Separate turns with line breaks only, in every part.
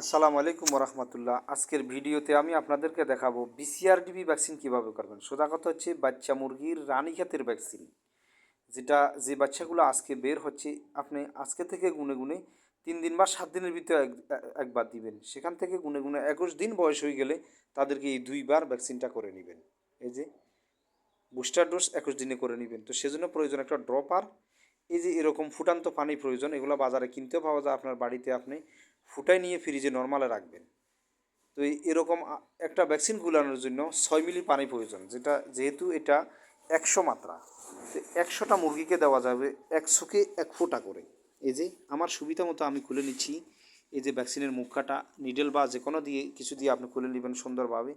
আসসালামু আলাইকুম রহমতুল্লাহ আজকের ভিডিওতে আমি আপনাদেরকে দেখাবো বিসিআরডিবি ভ্যাকসিন কীভাবে করবেন। সোজা কথা হচ্ছে বাচ্চা মুরগির রানীক্ষেতের ভ্যাকসিন যেটা, যে বাচ্চাগুলো আজকে বের হচ্ছে, আপনি আজকে থেকে গুনে গুনে তিন দিন বা সাত দিনের ভিতরে এক, একবার দিবেন। সেখান থেকে গুনে গুনে একুশ দিন বয়স হয়ে গেলে তাদেরকে এই দুইবার ভ্যাকসিনটা করে নেবেন। এই যে বুস্টার ডোজ একুশ দিনে করে নেবেন। তো সেজন্য প্রয়োজন একটা ড্রপার এই যে এরকম ফুটান্ত পানি প্রয়োজন, এগুলো বাজারে কিনতেও পাওয়া যায়। আপনার বাড়িতে আপনি ফুটাই নিয়ে ফ্রিজে নর্মালে রাখবেন। তো এরকম একটা ভ্যাকসিন গুলানোর জন্য ছয় মিলি পানি প্রয়োজন, যেটা যেহেতু এটা একশো মাত্রা। তো একশোটা মুরগিকে দেওয়া যাবে একশোকে এক ফোঁটা করে। এই যে আমার সুবিধা মতো আমি খুলে নিচ্ছি। এই যে ভ্যাকসিনের মুখাটা নিডেল বা যে কোনো দিয়ে, কিছু দিয়ে আপনি খুলে নেবেন সুন্দরভাবে।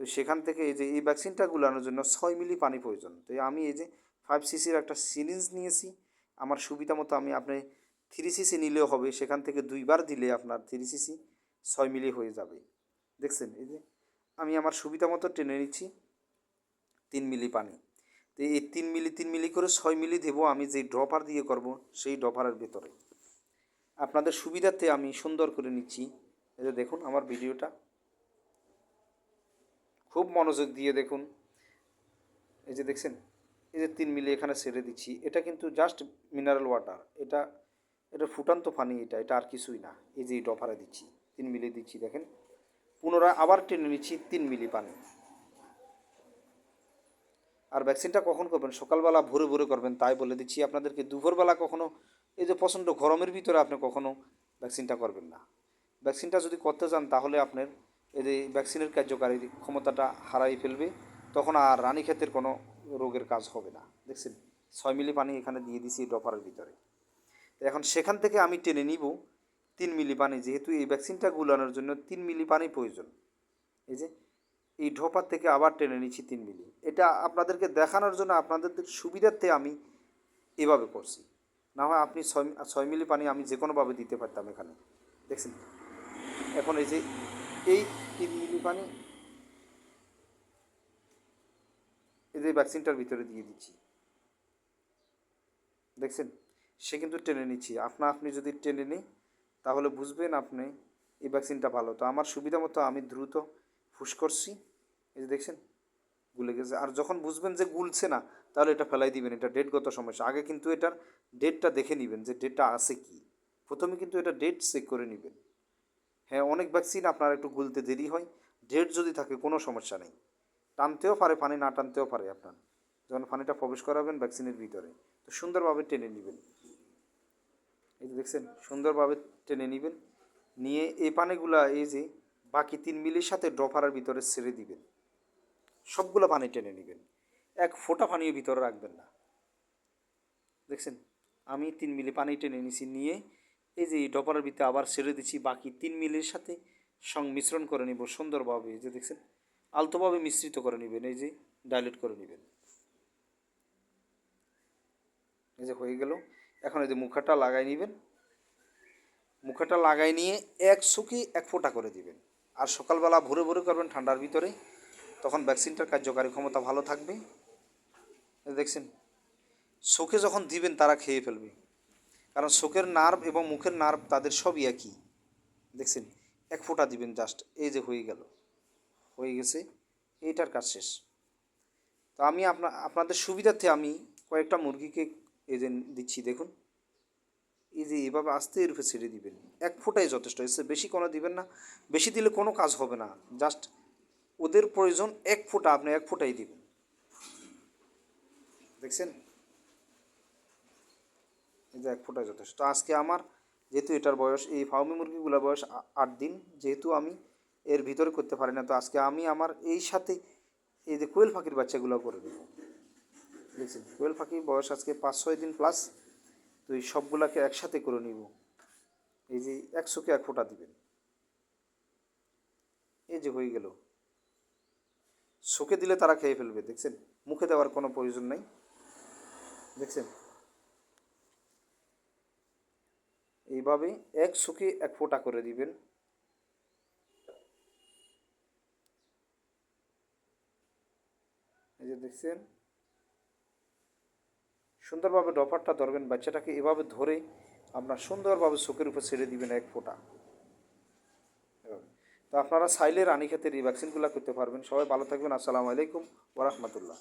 তো সেখান থেকে এই যে, এই ভ্যাকসিনটা গুলানোর জন্য ছয় মিলি পানি প্রয়োজন। তো আমি এই যে ফাইভ সিসির একটা সিরিঞ্জ নিয়েছি। আমার সুবিধা মতো আমি আপনি থ্রি সিসি নিলেও হবে, সেখান থেকে দুইবার দিলে আপনার থ্রি সিসি ছয় মিলি হয়ে যাবে। দেখছেন? এই যে আমি আমার সুবিধা মতো টেনে নিচ্ছি তিন মিলি পানি। তো এই তিন মিলি তিন মিলি করে ছয় মিলি দেবো, আমি যেই ড্রপার দিয়ে করব, সেই ড্রপারের ভেতরে। আপনাদের সুবিধাতে আমি সুন্দর করে নিচ্ছি। এই যে দেখুন, আমার ভিডিওটা। খুব মনোযোগ দিয়ে দেখুন। এই যে দেখছেন? এই যে তিন মিলি এখানে ছেড়ে দিচ্ছি। এটা কিন্তু জাস্ট মিনারেল ওয়াটার এটা এটা ফুটান্ত পানি এটা এটা আর কিছুই না। এই যে ডফারে দিচ্ছি, তিন মিলি দিচ্ছি দেখেন। পুনরায় আবার টেনে নিচ্ছি তিন মিলি পানি। আর ভ্যাকসিনটা কখন করবেন? সকালবেলা ভোরে ভোরে করবেন, তাই বলে দিচ্ছি আপনাদেরকে। দুপুরবেলা কখনো, এই যে প্রচণ্ড গরমের ভিতরে আপনি কখনো ভ্যাকসিনটা করবেন না। ভ্যাকসিনটা যদি করতে চান, তাহলে আপনার এই যে ভ্যাকসিনের কার্যকারী ক্ষমতাটা হারাই ফেলবে। তখন আর রানী ক্ষেতের কোনো রোগের কাজ হবে না। দেখছেন? ছয় মিলি পানি এখানে দিয়ে দিছি ডপারের ভিতরে। এখন সেখান থেকে আমি টেনে নিব তিন মিলি পানি, যেহেতু এই ভ্যাকসিনটা গুলানোর জন্য তিন মিলি পানি প্রয়োজন। এই যে, এই ঢোপার থেকে আবার টেনে নিচ্ছি তিন মিলি। এটা আপনাদেরকে দেখানোর জন্য আপনাদের সুবিধার্থে আমি এভাবে করছি। না হয় আপনি ছয় ছয় মিলি পানি আমি যে কোনোভাবে দিতে পারতাম এখানে। দেখছেন? এখন এই যে, এই তিন মিলি পানি এই যে ভ্যাকসিনটার ভিতরে দিয়ে দিচ্ছি। দেখছেন? সে কিন্তু টেনে নিচ্ছি। আপনা আপনি যদি টেনে নিই, তাহলে বুঝবেন আপনি এই ভ্যাকসিনটা ভালো। তো আমার সুবিধা মতো আমি দ্রুত ফুস করছি। এই যে দেখছেন, গুলে গেছে। আর যখন বুঝবেন যে গুলছে না, তাহলে এটা ফেলাই দিবেন। এটা ডেটগত সমস্যা। আগে কিন্তু এটার ডেটটা দেখে নেবেন যে ডেটটা আছে কি। প্রথমে কিন্তু এটা ডেট চেক করে নেবেন। হ্যাঁ অনেক ভ্যাকসিন আপনার একটু গুলতে দেরি হয়। ডেট যদি থাকে, কোনো সমস্যা নেই। টানতেও পারে, পানি না টানতেও পারে আপনার। যখন পানিটা প্রবেশ করাবেন ভ্যাকসিনের ভিতরে। তো সুন্দরভাবে টেনে নেবেন। এই যে দেখছেন, সুন্দরভাবে টেনে নেবেন। নিয়ে এই পানিগুলা এই যে বাকি তিন মিলির সাথে ড্রপারের ভিতরে ছেড়ে দিবেন। সবগুলো পানি টেনে নেবেন। এক ফোঁটা পানিও ভিতরে রাখবেন না। দেখছেন, আমি তিন মিলি পানি টেনে নিছি, নিয়ে এই যে ডপারের ভিতরে আবার ছেড়ে দিচ্ছি বাকি তিন মিলির সাথে সংমিশ্রণ করে নিব সুন্দরভাবে। এই যে দেখছেন, আলতোভাবে মিশ্রিত করে নেবেন, এই যে ডাইলেট করে নেবেন। এই যে হয়ে গেল। এখন এই যে মুখাটা লাগাই নেবেন। মুখাটা লাগাই নিয়ে এক সুখি এক ফোঁটা করে দিবেন। আর সকালবেলা ভোরে ভোরে করবেন ঠান্ডার ভিতরে। তখন ভ্যাকসিনটার কার্যকারী ক্ষমতা ভালো থাকবে। দেখছেন চোখে যখন দিবেন তারা খেয়ে ফেলবে। কারণ শোকের নার্ভ এবং মুখের নার্ভ তাদের সবই একই। দেখছেন, এক ফোঁটা দিবেন জাস্ট, এই যে হয়ে গেল। হয়ে গেছে, এইটার কাজ শেষ। তো আমি আপনা, আপনাদের সুবিধার্থে আমি কয়েকটা মুরগিকে এই যে দিচ্ছি, দেখুন। এই যে এভাবে আস্তে রূপে ছেড়ে দিবেন, এক ফোঁটাই যথেষ্ট। এসে বেশি কোনো দিবেন না, বেশি দিলে কোনো কাজ হবে না। জাস্ট ওদের প্রয়োজন এক ফোঁটা, আপনি এক ফোঁটাই দিবেন। দেখছেন? এই যে এক ফোঁটাই যথেষ্ট। আজকে আমার, যেহেতু এটার বয়স, এই ফাউমি মুরগিগুলোর বয়স আট দিন, যেহেতু আমি এর ভিতরে করতে পারি না, তো আজকে আমি আমার এই সাথে এই যে কোয়েল পাখির বাচ্চাগুলো করে দেবো। দেখছেন কোয়েল পাখির বয়স আজকে পাঁচ, ছয় দিন প্লাস তো এই সবগুলাকে একসাথে করে নিব। এই যে একশোকে এক ফোঁটা দিবেন। এই যে হয়ে গেল। শোকে দিলে তারা খেয়ে ফেলবে, দেখছেন? মুখে দেওয়ার কোনো প্রয়োজন নেই। দেখছেন? এইভাবে এক শোকে এক ফোঁটা করে দিবেন। এই যে দেখছেন? সুন্দরভাবে ডপারটা ধরবেন, বাচ্চাটাকে এভাবে ধরে আপনার সুন্দরভাবে চোখের উপর ছেড়ে দিবেন এক ফোঁটা। তো আপনারা চাইলে রানীক্ষেতের এই ভ্যাকসিনগুলো করতে পারবেন। সবাই ভালো থাকবেন। আসসালামু আলাইকুম ওরহমতুল্লাহ